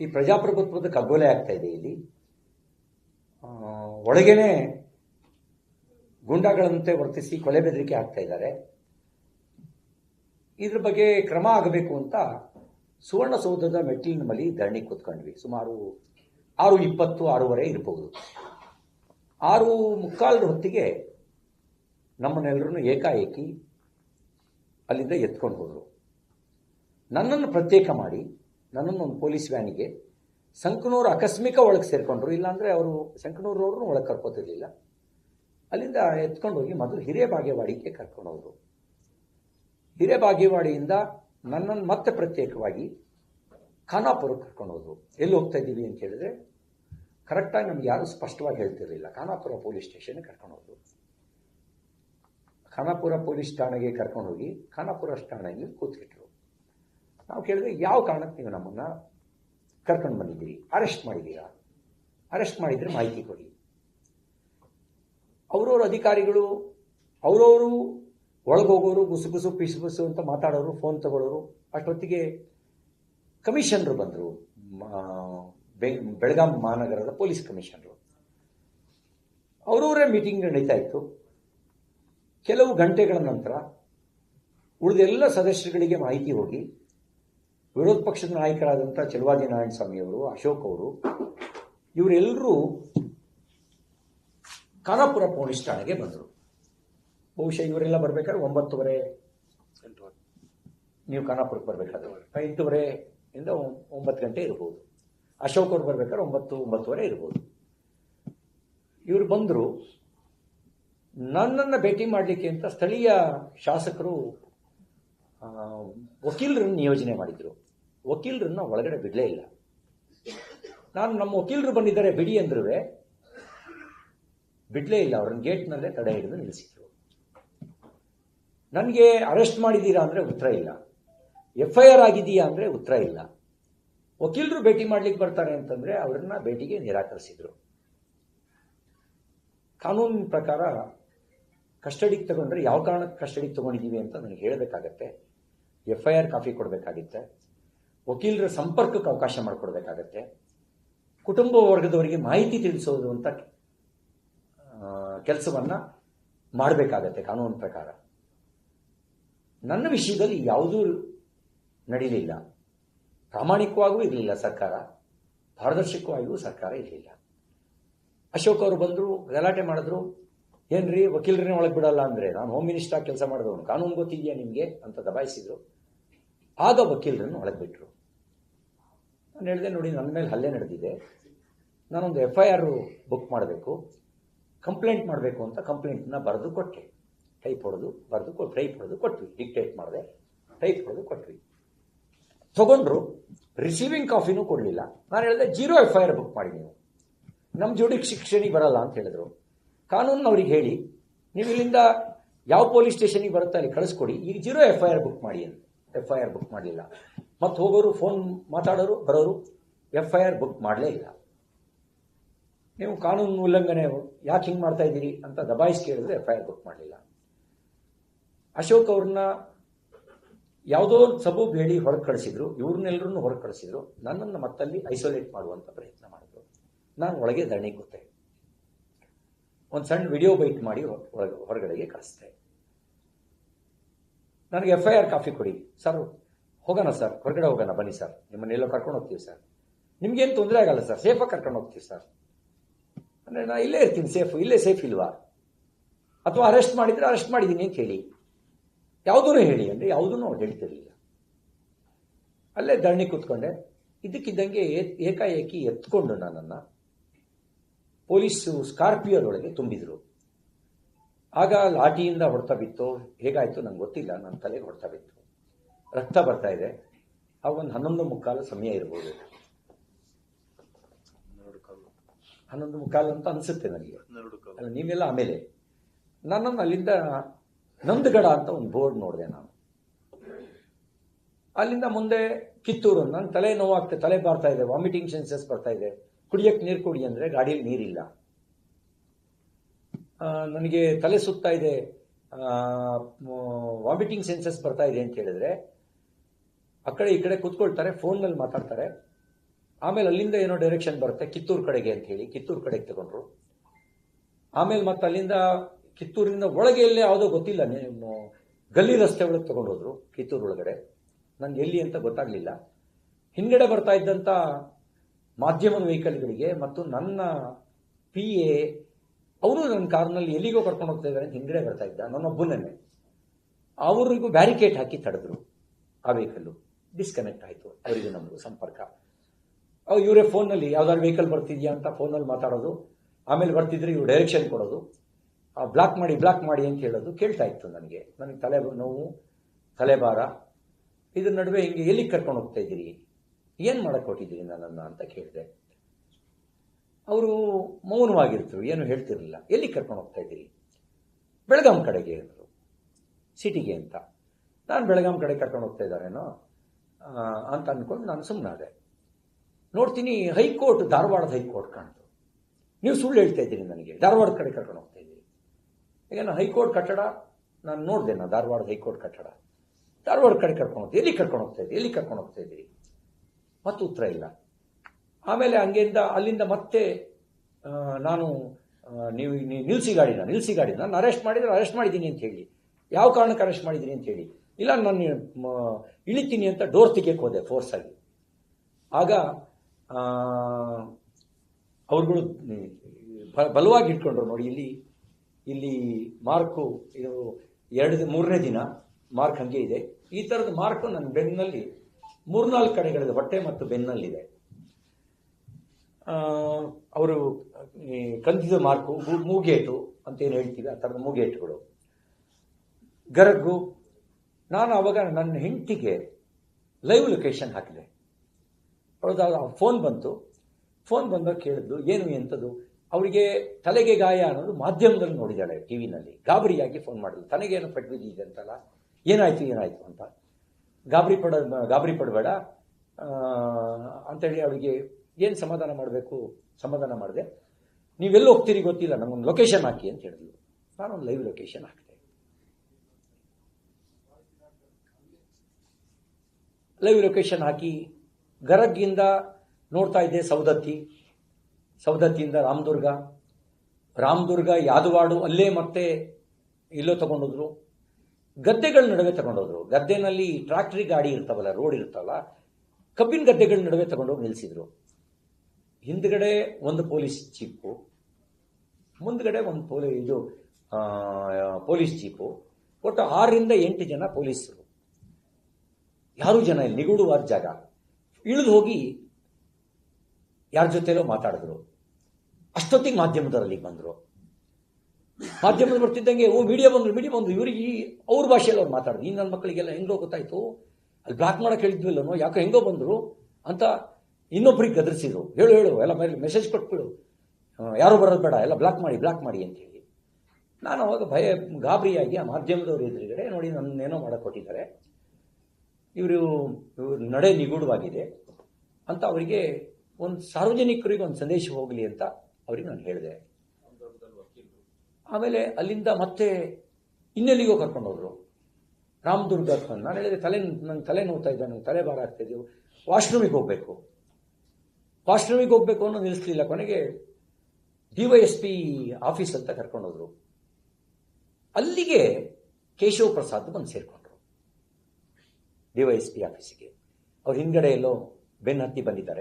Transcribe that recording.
ಈ ಪ್ರಜಾಪ್ರಭುತ್ವದ ಕಗ್ಗೊಲೆ ಆಗ್ತಾ ಇದೆ ಇಲ್ಲಿ. ಒಳಗೇನೆ ಗುಂಡಗಳಂತೆ ವರ್ತಿಸಿ ಕೊಲೆ ಬೆದರಿಕೆ ಆಗ್ತಾ ಇದ್ದಾರೆ. ಇದ್ರ ಬಗ್ಗೆ ಕ್ರಮ ಆಗಬೇಕು ಅಂತ ಸುವರ್ಣಸೌಧದ ಮೆಟ್ಟಿಲಿನ ಮಲಿ ಧರಣಿ ಕೂತ್ಕೊಂಡ್ವಿ. ಸುಮಾರು ಆರು ಇಪ್ಪತ್ತು, ಆರೂವರೆ ಇರಬಹುದು ಆರು ಮುಕ್ಕಾಲರ ಹೊತ್ತಿಗೆ ನಮ್ಮನ್ನೆಲ್ಲರನ್ನು ಏಕಾಏಕಿ ಅಲ್ಲಿಂದ ಎತ್ಕೊಂಡು ಹೋದರು. ನನ್ನನ್ನು ಪ್ರತ್ಯೇಕ ಮಾಡಿ ನನ್ನನ್ನು ಒಂದು ಪೊಲೀಸ್ ವ್ಯಾನಿಗೆ ಸಂಕನೂರು ಆಕಸ್ಮಿಕ ಒಳಗೆ ಸೇರಿಕೊಂಡ್ರು. ಇಲ್ಲಾಂದರೆ ಅವರು ಸಂಕನೂರವ್ರನ್ನೂ ಒಳಗೆ ಕರ್ಕೋತಿರ್ಲಿಲ್ಲ. ಅಲ್ಲಿಂದ ಎತ್ಕೊಂಡು ಹೋಗಿ ಮೊದಲು ಹಿರೇಬಾಗೇವಾಡಿಗೆ ಕರ್ಕೊಂಡು ಹಿರೇ ಬಾಗೇವಾಡಿಯಿಂದ ನನ್ನನ್ನು ಮತ್ತೆ ಪ್ರತ್ಯೇಕವಾಗಿ ಖಾನಾಪುರಕ್ಕೆ ಕರ್ಕೊಂಡು ಹೋದ್ರು ಎಲ್ಲಿ ಹೋಗ್ತಾ ಇದ್ದೀವಿ ಅಂತ ಹೇಳಿದ್ರೆ ಕರೆಕ್ಟಾಗಿ ನಮ್ಗೆ ಯಾರೂ ಸ್ಪಷ್ಟವಾಗಿ ಹೇಳ್ತಿರಲಿಲ್ಲ. ಖಾನಾಪುರ ಪೊಲೀಸ್ ಸ್ಟೇಷನ್ಗೆ ಕರ್ಕೊಂಡು ಹೋದ್ರು ಖಾನಾಪುರ ಪೊಲೀಸ್ ಠಾಣೆಗೆ ಕರ್ಕೊಂಡು ಹೋಗಿ ಖಾನಾಪುರ ಠಾಣೆಯಲ್ಲಿ ಕೂತ್ಬಿಟ್ರು. ನಾವು ಕೇಳಿದ್ರೆ ಯಾವ ಕಾರಣಕ್ಕೆ ನೀವು ನಮ್ಮನ್ನು ಕರ್ಕೊಂಡು ಬಂದಿದ್ದೀರಿ? ಅರೆಸ್ಟ್ ಮಾಡಿದ್ದೀರಾ? ಅರೆಸ್ಟ್ ಮಾಡಿದರೆ ಮಾಹಿತಿ ಕೊಡಿ. ಅವರವ್ರ ಅಧಿಕಾರಿಗಳು, ಅವರವರು ಒಳಗೋಗೋರು, ಗುಸು ಗುಸು, ಪಿಸು ಗುಸು ಅಂತ ಮಾತಾಡೋರು ಫೋನ್ ತಗೊಳ್ಳೋರು, ಅಷ್ಟೊತ್ತಿಗೆ ಕಮಿಷನರು ಬಂದರು. ಬೆಳಗಾಂ ಮಹಾನಗರದ ಪೊಲೀಸ್ ಕಮಿಷನರು. ಅವರವರೇ ಮೀಟಿಂಗ್ ನಡೀತಾ ಇತ್ತು. ಕೆಲವು ಗಂಟೆಗಳ ನಂತರ ಉಳಿದೆಲ್ಲ ಸದಸ್ಯರುಗಳಿಗೆ ಮಾಹಿತಿ ಹೋಗಿ ವಿರೋಧ ಪಕ್ಷದ ನಾಯಕರಾದಂಥ ಚಲವಾದಿ ನಾರಾಯಣ ಸ್ವಾಮಿ ಅವರು, ಅಶೋಕ್ ಅವರು ಇವರೆಲ್ಲರೂ ಖಾನಾಪುರ ಪೊಲೀಸ್ ಠಾಣೆಗೆ ಬಂದರು. ಬಹುಶಃ ಇವರೆಲ್ಲ ಬರಬೇಕಾದ್ರೆ ಒಂಬತ್ತುವರೆ ನೀವು ಖಾನಾಪುರಕ್ಕೆ ಬರಬೇಕಾದ್ರೆ ಎಂಟೂವರೆ ಇಂದ ಒಂಬತ್ತು ಗಂಟೆ ಇರ್ಬೋದು. ಅಶೋಕ್ ಅವ್ರು ಬರ್ಬೇಕಾದ್ರೆ ಒಂಬತ್ತು, ಒಂಬತ್ತುವರೆ ಇರ್ಬೋದು. ಇವರು ಬಂದರು. ನನ್ನನ್ನು ಭೇಟಿ ಮಾಡಲಿಕ್ಕೆ ಅಂತ ಸ್ಥಳೀಯ ಶಾಸಕರು ವಕೀಲರನ್ನು ನಿಯೋಜನೆ ಮಾಡಿದರು. ವಕೀಲರನ್ನ ಒಳಗಡೆ ಬಿಡಲೇ ಇಲ್ಲ. ನಾನು ನಮ್ಮ ವಕೀಲರು ಬಂದಿದ್ದಾರೆ ಬಿಡಿ ಅಂದ್ರೆ ಬಿಡಲೇ ಇಲ್ಲ. ಅವ್ರನ್ನ ಗೇಟ್ನಲ್ಲೇ ತಡೆ ಹಿಡಿದು ನಿಲ್ಲಿಸಿದ್ರು. ನನಗೆ ಅರೆಸ್ಟ್ ಮಾಡಿದ್ದೀರಾ ಅಂದರೆ ಉತ್ತರ ಇಲ್ಲ. ಎಫ್ ಐ ಆರ್ ಆಗಿದೆಯಾ ಅಂದರೆ ಉತ್ತರ ಇಲ್ಲ. ವಕೀಲರು ಭೇಟಿ ಮಾಡ್ಲಿಕ್ಕೆ ಬರ್ತಾರೆ ಅಂತಂದ್ರೆ ಅವರನ್ನ ಭೇಟಿಗೆ ನಿರಾಕರಿಸಿದ್ರು. ಕಾನೂನಿನ ಪ್ರಕಾರ ಕಸ್ಟಡಿಗೆ ತಗೊಂಡ್ರೆ ಯಾವ ಕಾರಣಕ್ಕೆ ಕಸ್ಟಡಿಗೆ ತಗೊಂಡಿದ್ದೀವಿ ಅಂತ ನನಗೆ ಹೇಳಬೇಕಾಗತ್ತೆ. ಎಫ್ ಐ ಆರ್ ಕಾಪಿ ಕೊಡಬೇಕಾಗುತ್ತೆ. ವಕೀಲರ ಸಂಪರ್ಕಕ್ಕೆ ಅವಕಾಶ ಮಾಡಿಕೊಡ್ಬೇಕಾಗತ್ತೆ. ಕುಟುಂಬ ವರ್ಗದವರಿಗೆ ಮಾಹಿತಿ ತಿಳಿಸೋದು ಅಂತ ಕೆಲಸವನ್ನ ಮಾಡಬೇಕಾಗತ್ತೆ ಕಾನೂನು ಪ್ರಕಾರ. ನನ್ನ ವಿಷಯದಲ್ಲಿ ಯಾವುದೂ ನಡೀಲಿಲ್ಲ. ಪ್ರಾಮಾಣಿಕವಾಗೂ ಇರಲಿಲ್ಲ ಸರ್ಕಾರ. ಪಾರದರ್ಶಕವಾಗಿಯೂ ಸರ್ಕಾರ ಇರಲಿಲ್ಲ. ಅಶೋಕ್ ಅವರು ಬಂದರು, ಗಲಾಟೆ ಮಾಡಿದ್ರು ಏನ್ರಿ ವಕೀಲರನ್ನೇ ಒಳಗೆ ಬಿಡಲ್ಲ ಅಂದ್ರೆ ನಾನು ಹೋಮ್ ಮಿನಿಸ್ಟರ್ ಕೆಲಸ ಮಾಡಿದವನು. ಕಾನೂನು ಗೊತ್ತಿದೆಯಾ ನಿಮಗೆ? ಅಂತ ದಬಾಯಿಸಿದ್ರು. ಆಗ ವಕೀಲರನ್ನು ಒಳಗೆ ಬಿಟ್ರು. ನಾನು ಹೇಳಿದೆ ನೋಡಿ ನನ್ನ ಮೇಲೆ ಹಲ್ಲೆ ನಡೆದಿದೆ. ನಾನೊಂದು ಎಫ್ ಐ ಆರ್ ಬುಕ್ ಮಾಡಬೇಕು. ಕಂಪ್ಲೇಂಟ್ ಮಾಡಬೇಕು ಅಂತ ಕಂಪ್ಲೇಂಟನ್ನ ಬರೆದು ಕೊಟ್ಟೆ. ಟೈಪ್ ಹೊಡೆದು, ಬರೆದು ಕೊಟ್ಟು ಟೈಪ್ ಹೊಡೆದು ಕೊಟ್ವಿ. ಡಿಕ್ಟೇಟ್ ಮಾಡಿದೆ. ಟೈಪ್ ಹೊಡೆದು ಕೊಟ್ವಿ. ತಗೊಂಡ್ರು. ರಿಸೀವಿಂಗ್ ಕಾಫಿನೂ ಕೊಡಲಿಲ್ಲ. ನಾನು ಹೇಳಿದೆ, zero F I R book ಮಾಡಿ ನೀವು. ನಮ್ಮ ಜೋಡಿಗೆ ಶಿಕ್ಷಣಿಗೆ ಬರಲ್ಲ ಅಂತ ಹೇಳಿದ್ರು. ಕಾನೂನು ಅವ್ರಿಗೆ ಹೇಳಿ, ನೀವು ಇಲ್ಲಿಂದ ಯಾವ ಪೊಲೀಸ್ ಸ್ಟೇಷನಿಗೆ ಬರುತ್ತೆ ಅಲ್ಲಿ ಕಳಿಸ್ಕೊಡಿ. ಈಗ zero F I R book ಮಾಡಿ ಅಂತ. ಎಫ್ ಐ ಆರ್ ಬುಕ್ ಮಾಡಲಿಲ್ಲ. ಮತ್ತೆ ಹೋಗೋರು ಫೋನ್ ಮಾತಾಡೋರು, ಬರೋರು ಎಫ್ ಐ ಆರ್ ಬುಕ್ ಮಾಡಲೇ ಇಲ್ಲ. ನೀವು ಕಾನೂನು ಉಲ್ಲಂಘನೆ ಯಾಕೆ ಹಿಂಗೆ ಮಾಡ್ತಾ ಇದ್ದೀರಿ ಅಂತ ದಬಾಯಿಸಿ ಕೇಳಿದ್ರೆ ಎಫ್ ಐ ಆರ್ ಬುಕ್ ಮಾಡಲಿಲ್ಲ. ಅಶೋಕ್ ಅವ್ರನ್ನ ಯಾವುದೋ ಸಬೂಬ್ ಹೇಳಿ ಹೊರಗೆ ಕಳಿಸಿದ್ರು ಇವ್ರನ್ನೆಲ್ಲರೂ ಹೊರಗೆ ಕಳಿಸಿದ್ರು. ನನ್ನನ್ನು ಮತ್ತಲ್ಲಿ ಐಸೋಲೇಟ್ ಮಾಡುವಂಥ ಪ್ರಯತ್ನ ಮಾಡಿದ್ರು. ನಾನು ಒಳಗೆ ಧರಣಿ ಕೂತೆ. ಒಂದು ಸಣ್ಣ ವಿಡಿಯೋ ಬೈಟ್ ಮಾಡಿ ಒಳಗೆ ಹೊರಗಡೆಗೆ ಕಳಿಸ್ದೆ. ನನಗೆ ಎಫ್ ಐ ಆರ್ ಕಾಫಿ ಕೊಡಿ. ಸರ್, ಹೋಗೋಣ ಸರ್, ಹೊರಗಡೆ ಹೋಗೋಣ, ಬನ್ನಿ ಸರ್. ನಿಮ್ಮನ್ನೆಲ್ಲೋ ಕರ್ಕೊಂಡು ಹೋಗ್ತೀವಿ ಸರ್. ನಿಮ್ಗೇನು ತೊಂದರೆ ಆಗಲ್ಲ ಸರ್ ಸೇಫಾಗಿ ಕರ್ಕೊಂಡು ಹೋಗ್ತೀವಿ ಸರ್. ಅಂದರೆ ನಾನು ಇಲ್ಲೇ ಇರ್ತೀನಿ ಸೇಫ್ ಇಲ್ಲೇ ಸೇಫ್ ಇಲ್ವಾ? ಅಥವಾ ಅರೆಸ್ಟ್ ಮಾಡಿದರೆ ಅರೆಸ್ಟ್ ಮಾಡಿದ್ದೀನಿ ಅಂತ ಹೇಳಿ. ಯಾವುದೂ ಹೇಳಿ, ಅಂದರೆ ಯಾವುದೂ ಹೇಳ್ತಿರ್ಲಿಲ್ಲ. ಅಲ್ಲೇ ಧರಣಿ ಕೂತ್ಕೊಂಡೆ. ಇದಕ್ಕಿದ್ದಂಗೆ ಏಕಾಏಕಿ ಎತ್ಕೊಂಡು ನನ್ನನ್ನು. ಪೊಲೀಸು ಸ್ಕಾರ್ಪಿಯೋದೊಳಗೆ ತುಂಬಿದ್ರು. ಆಗ ಲಾಠಿಯಿಂದ ಹೊಡೆತ ಬಿತ್ತು. ಹೇಗಾಯಿತು ನಂಗೆ ಗೊತ್ತಿಲ್ಲ. ನನ್ನ ತಲೆಗೆ ಹೊಡೆತ ಬಿತ್ತು. ರಕ್ತ ಬರ್ತಾ ಇದೆ. ಆಗ ಒಂದು ಹನ್ನೊಂದು ಮುಕ್ಕಾಲು ಸಮಯ ಇರ್ಬೋದು. ಹನ್ನೊಂದು ಮುಕ್ಕಾಲು ಅಂತ ಅನಿಸುತ್ತೆ ನನಗೆ. ಅಲ್ಲ ನೀವೆಲ್ಲ ಆಮೇಲೆ. ನನ್ನನ್ನು ಅಲ್ಲಿಂದ ನಂದಗಡ ಅಂತ ಒಂದು ಬೋರ್ಡ್ ನೋಡಿದೆ ನಾನು. ಅಲ್ಲಿಂದ ಮುಂದೆ ಕಿತ್ತೂರು. ನನ್ನ ತಲೆ ನೋವಾಗ್ತದೆ ತಲೆ ಬರ್ತಾ ಇದೆ. ವಾಮಿಟಿಂಗ್ ಸೆನ್ಸಸ್ ಬರ್ತಾ ಇದೆ. ಕುಡಿಯಕ್ಕೆ ನೀರು ಕುಡಿ ಅಂದರೆ ಗಾಡಿಯಲ್ಲಿ ನೀರಿಲ್ಲ. ನನಗೆ ತಲೆ ಸುತ್ತಾ ಇದೆ. ವಾಮಿಟಿಂಗ್ ಸೆನ್ಸಸ್ ಬರ್ತಾ ಇದೆ ಅಂತ ಹೇಳಿದ್ರೆ, ಆ ಕಡೆ ಈ ಕಡೆ ಕೂತ್ಕೊಳ್ತಾರೆ, ಫೋನ್ನಲ್ಲಿ ಮಾತಾಡ್ತಾರೆ. ಆಮೇಲೆ ಅಲ್ಲಿಂದ ಏನೋ ಡೈರೆಕ್ಷನ್ ಬರುತ್ತೆ, ಕಿತ್ತೂರು ಕಡೆಗೆ ಅಂತ ಹೇಳಿ, ಕಿತ್ತೂರು ಕಡೆಗೆ ತಗೊಂಡ್ರು. ಆಮೇಲೆ ಮತ್ತೆ ಅಲ್ಲಿಂದ ಕಿತ್ತೂರಿಂದ ಒಳಗೆ ಎಲ್ಲೇ ಯಾವುದೋ ಗೊತ್ತಿಲ್ಲ ಗಲ್ಲಿ ರಸ್ತೆ ಒಳಗೆ ತಗೊಂಡೋದ್ರು, ಕಿತ್ತೂರು ಒಳಗಡೆ. ನನಗೆ ಎಲ್ಲಿ ಅಂತ ಗೊತ್ತಾಗಲಿಲ್ಲ. ಹಿಂದ್ಗಡೆ ಬರ್ತಾ ಇದ್ದಂಥ ಮಾಧ್ಯಮದ ವೆಹಿಕಲ್ಗಳಿಗೆ ಮತ್ತು ನನ್ನ ಪಿ ಎ ಅವರು ನನ್ನ ಕಾರ್ನಲ್ಲಿ ಎಲ್ಲಿಗೋ ಕರ್ಕೊಂಡು ಹೋಗ್ತಾ ಇದ್ದಾರೆ ಅಂತ ಹಿಂಗಡೆ ಬರ್ತಾ ಇದ್ದ ನನ್ನೊಬ್ಬನೇ ಅವರಿಗೂ ಬ್ಯಾರಿಕೇಡ್ ಹಾಕಿ ತಡೆದ್ರು ಆ ವೆಹಿಕಲ್ಲು ಡಿಸ್ಕನೆಕ್ಟ್ ಆಯಿತು. ಅವರಿಗೆ ನಮ್ಮದು ಸಂಪರ್ಕ. ಇವರೇ ಫೋನಲ್ಲಿ ಯಾವ್ದಾದ್ರು ವೆಹಿಕಲ್ ಬರ್ತಿದ್ಯಾ ಅಂತ ಫೋನಲ್ಲಿ ಮಾತಾಡೋದು, ಆಮೇಲೆ ಬರ್ತಿದ್ರೆ ಇವ್ರು ಡೈರೆಕ್ಷನ್ ಕೊಡೋದು. ಬ್ಲಾಕ್ ಮಾಡಿ ಬ್ಲಾಕ್ ಮಾಡಿ ಅಂತ ಹೇಳೋದು ಕೇಳ್ತಾ ಇತ್ತು ನನಗೆ. ನನಗೆ ತಲೆ ನೋವು, ತಲೆಭಾರ. ಇದ್ರ ನಡುವೆ ಹಿಂಗೆ ಎಲ್ಲಿಗೆ ಕರ್ಕೊಂಡು ಹೋಗ್ತಾ ಇದ್ದೀರಿ? ಏನು ಮಾಡಕ್ಕೆ ಹೊಟ್ಟಿದ್ದೀರಿ ನನ್ನನ್ನು ಅಂತ ಕೇಳಿದೆ. ಅವರು ಮೌನವಾಗಿರ್ತರು ಏನು ಹೇಳ್ತಿರಲಿಲ್ಲ. ಎಲ್ಲಿ ಕರ್ಕೊಂಡು ಹೋಗ್ತಾ ಇದ್ದೀರಿ? ಬೆಳಗಾಂ ಕಡೆಗೆ ಅಂದರು ಸಿಟಿಗೆ ಅಂತ. ನಾನು ಬೆಳಗಾಂ ಕಡೆ ಕರ್ಕೊಂಡು ಹೋಗ್ತಾ ಇದ್ದಾರೇನೋ ಅಂತ ಅಂದ್ಕೊಂಡು ನಾನು ಸುಮ್ಮನಾದೆ ನೋಡ್ತೀನಿ, ಹೈಕೋರ್ಟ್, ಧಾರವಾಡದ ಹೈಕೋರ್ಟ್ ಕಾಣ್ತು. ನೀವು ಸುಳ್ಳು ಹೇಳ್ತಾ ಇದ್ದೀರಿ ನನಗೆ. ಧಾರವಾಡದ ಕಡೆ ಕರ್ಕೊಂಡು ಹೋಗ್ತಾ ಇದ್ದೀರಿ. ಈಗ ಹೈಕೋರ್ಟ್ ಕಟ್ಟಡ? ನಾನು ನೋಡಿದೆ ನಾನು ಧಾರವಾಡದ ಹೈಕೋರ್ಟ್ ಕಟ್ಟಡ. ಧಾರವಾಡ ಕಡೆ ಕರ್ಕೊಂಡು ಹೋಗ್ತೀವಿ ಎಲ್ಲಿ ಕರ್ಕೊಂಡು ಹೋಗ್ತಾ ಇದ್ದೀರಿ? ಎಲ್ಲಿ ಕರ್ಕೊಂಡು ಹೋಗ್ತಾ ಇದ್ದೀರಿ? ಮತ್ತು ಉತ್ತರ ಇಲ್ಲ. ಆಮೇಲೆ ಹಂಗೆಯಿಂದ ಅಲ್ಲಿಂದ ಮತ್ತೆ ನಾನು ನೀವು ನಿಲ್ಸಿ ಗಾಡಿನ ನಿಲ್ಸಿ ಗಾಡಿನ, ನಾನು ಅರೆಸ್ಟ್ ಮಾಡಿದ್ರೆ ಅರೆಸ್ಟ್ ಮಾಡಿದ್ದೀನಿ ಅಂತ ಹೇಳಿ. ಯಾವ ಕಾರಣಕ್ಕೆ ಅರೆಸ್ಟ್ ಮಾಡಿದ್ದೀನಿ ಅಂತ ಹೇಳಿ. ಇಲ್ಲ, ನಾನು ಇಳಿತೀನಿ ಅಂತ ಡೋರ್ ತೆಗಿಯಕ್ಕೆ ಹೋದೆ ಫೋರ್ಸ್ ಆಗಿ. ಆಗ ಅವ್ರುಗಳು ಬಲವಾಗಿ ಇಟ್ಕೊಂಡ್ರು ನೋಡಿ, ಇಲ್ಲಿ ಇಲ್ಲಿ ಮಾರ್ಕು ಇದು ಎರಡು, ಮೂರನೇ ದಿನ ಮಾರ್ಕ್ ಹಂಗೆ ಇದೆ. ಈ ಥರದ ಮಾರ್ಕು ನನ್ನ ಬೆನ್ನಲ್ಲಿ ಮೂರ್ನಾಲ್ಕು ಕಡೆಗಳಿದೆ, ಹೊಟ್ಟೆ ಮತ್ತು ಬೆನ್ನಲ್ಲಿದೆ. ಅವರು ಕಂದಿದ ಮಾರ್ಕು ಮೂಗೇಟು ಅಂತ ಏನು ಹೇಳ್ತೀವಿ, ಆ ಥರದ ಮೂಗೇಟುಗಳು. ಗರಗು, ನಾನು ಅವಾಗ ನನ್ನ ಹೆಂಡತಿಗೆ ಲೈವ್ ಲೊಕೇಶನ್ ಹಾಕಿದೆ. ಅವ್ರದ್ದು ಫೋನ್ ಬಂತು. ಫೋನ್ ಬಂದಾಗ ಕೇಳಿದ್ಲು, ಏನು ಎಂಥದ್ದು ಅವರಿಗೆ ತಲೆಗೆ ಗಾಯ ಅನ್ನೋದು ಮಾಧ್ಯಮದಲ್ಲಿ ನೋಡಿದ್ದಾಳೆ ಟಿ ವಿನಲ್ಲಿ ಗಾಬರಿಯಾಗಿ ಫೋನ್ ಮಾಡಿದ್ಲು. ತನಗೇನು ಪೆಟ್ಟು ಬಿದ್ದಿದೆ ಅಂತಲ್ಲ? ಏನಾಯಿತು ಏನಾಯಿತು ಅಂತ. ಗಾಬರಿ ಪಡ, ಗಾಬರಿ ಪಡಬೇಡ. ಅಂತೇಳಿ ಅವಳಿಗೆ ಏನು ಸಮಾಧಾನ ಮಾಡಬೇಕು? ಸಮಾಧಾನ ಮಾಡಿದೆ, ನೀವೆಲ್ಲಿ ಹೋಗ್ತೀರಿ ಗೊತ್ತಿಲ್ಲ, ನಮಗೊಂದು ಲೊಕೇಶನ್ ಹಾಕಿ ಅಂತ ಹೇಳಿದ್ಲು. ನಾನೊಂದು ಲೈವ್ ಲೊಕೇಶನ್ ಹಾಕಿದೆ. ಲೈವ್ ಲೊಕೇಶನ್ ಹಾಕಿ ಗರಗ್ಗಿಂದ ನೋಡ್ತಾ ಇದ್ದೆ ಸೌದತ್ತಿ. ಸೌದತ್ತಿಯಿಂದ ರಾಮದುರ್ಗ. ರಾಮದುರ್ಗ, ಯಾದವಾಡು, ಅಲ್ಲೇ ಮತ್ತೆ ಇಲ್ಲೋ ತಗೊಂಡೋದ್ರು. ಗದ್ದೆಗಳ ನಡುವೆ ತಗೊಂಡೋದ್ರು ಗದ್ದೆನಲ್ಲಿ ಟ್ರಾಕ್ಟ್ರಿ ಗಾಡಿ ಇರ್ತಾವಲ್ಲ, ರೋಡ್ ಇರ್ತಾವಲ್ಲ, ಕಬ್ಬಿನ ಗದ್ದೆಗಳ ನಡುವೆ ತಗೊಂಡೋಗಿ ನಿಲ್ಲಿಸಿದ್ರು. ಹಿಂದ್ಗಡೆ ಒಂದು ಪೊಲೀಸ್ ಜೀಪು ಮುಂದ್ಗಡೆ ಒಂದು ಪೊಲೀಸ್ ಇದು ಪೊಲೀಸ್ ಜೀಪು ಒಟ್ಟು ಆರರಿಂದ ಎಂಟು ಜನ ಪೊಲೀಸರು. ಯಾರು ಜನ ಇಲ್ಲಿ? ಜಾಗ. ಇಳಿದು ಹೋಗಿ ಯಾರ ಜೊತೆಲೋ ಮಾತಾಡಿದ್ರು. ಅಷ್ಟೊತ್ತಿಗೆ ಮಾಧ್ಯಮದವರಲ್ಲಿ ಬಂದರು. ಮಾಧ್ಯಮದ ಬರ್ತಿದ್ದಂಗೆ, ಓ ಮೀಡಿಯಾ ಬಂದ್ರು ಮೀಡಿಯಾ ಬಂದರು, ಇವರಿಗೆ ಅವ್ರ ಭಾಷೆಯಲ್ಲಿ ಅವ್ರು ಮಾತಾಡಿದ್ರು ಈ ನನ್ನ ಮಕ್ಕಳಿಗೆಲ್ಲ ಹೆಂಗೋ ಗೊತ್ತಾಯ್ತು. ಅಲ್ಲಿ ಬ್ಲಾಕ್ ಮಾಡೋಕೆ ಹೇಳಿದ್ವಿಲ್ಲನೋ, ಯಾಕೋ ಹೆಂಗೋ ಬಂದರು ಅಂತ ಇನ್ನೊಬ್ರಿಗೆ ಗದರಿಸಿದ್ರು. ಹೇಳು ಹೇಳು, ಎಲ್ಲ ಮೆಸೇಜ್ ಕೊಟ್ಬಿಡು. ಯಾರು ಬರೋದು ಬೇಡ, ಎಲ್ಲ ಬ್ಲಾಕ್ ಮಾಡಿ ಬ್ಲಾಕ್ ಮಾಡಿ ಅಂತ ಹೇಳಿ. ನಾನು ಅವಾಗ ಭಯ, ಗಾಬರಿಯಾಗಿ ಆ ಮಾಧ್ಯಮದವ್ರ ಎದುರುಗಡೆ ನೋಡಿ ನನ್ನೇನೋ ಮಾಡಿಕೊಟ್ಟಿದ್ದಾರೆ ಕೊಟ್ಟಿದ್ದಾರೆ. ಇವರು, ಇವ್ರ ನಡೆ ನಿಗೂಢವಾಗಿದೆ ಅಂತ ಅವರಿಗೆ ಒಂದು ಸಾರ್ವಜನಿಕರಿಗೆ ಒಂದು ಸಂದೇಶ ಹೋಗಲಿ ಅಂತ ಅವ್ರಿಗೆ ನಾನು ಹೇಳಿದೆ. ಆಮೇಲೆ ಅಲ್ಲಿಂದ ಮತ್ತೆ ಇನ್ನೆಲ್ಲಿಗೋ ಕರ್ಕೊಂಡು ಹೋದ್ರು ರಾಮದುರ್ಗ ನಾನು ಹೇಳಿದೆ, ತಲೆ ನಂಗೆ ತಲೆ ನೋವ್ತಾ ಇದ್ದ ನಂಗೆ ತಲೆ ಭಾರ ಆಗ್ತಾ ಇದೆಯೋ ವಾಶ್ರೂಮಿಗೆ ಹೋಗಬೇಕು. ವಾಶ್ರೂಮಿಗೆ ಹೋಗಬೇಕು ಅನ್ನೋ ನಿಲ್ಲಿಸ್ಲಿಲ್ಲ ಕೊನೆಗೆ D Y S P office ಅಂತ ಕರ್ಕೊಂಡೋದ್ರು. ಅಲ್ಲಿಗೆ ಕೇಶವ ಪ್ರಸಾದ್ ಬಂದು ಸೇರಿಕೊಂಡ್ರು. ಡಿ ವೈ ಎಸ್ ಪಿ ಆಫೀಸಿಗೆ. ಅವ್ರ ಹಿಂದ್ಗಡೆ ಎಲ್ಲೋ ಬೆನ್ನ ಹತ್ತಿ ಬಂದಿದ್ದಾರೆ.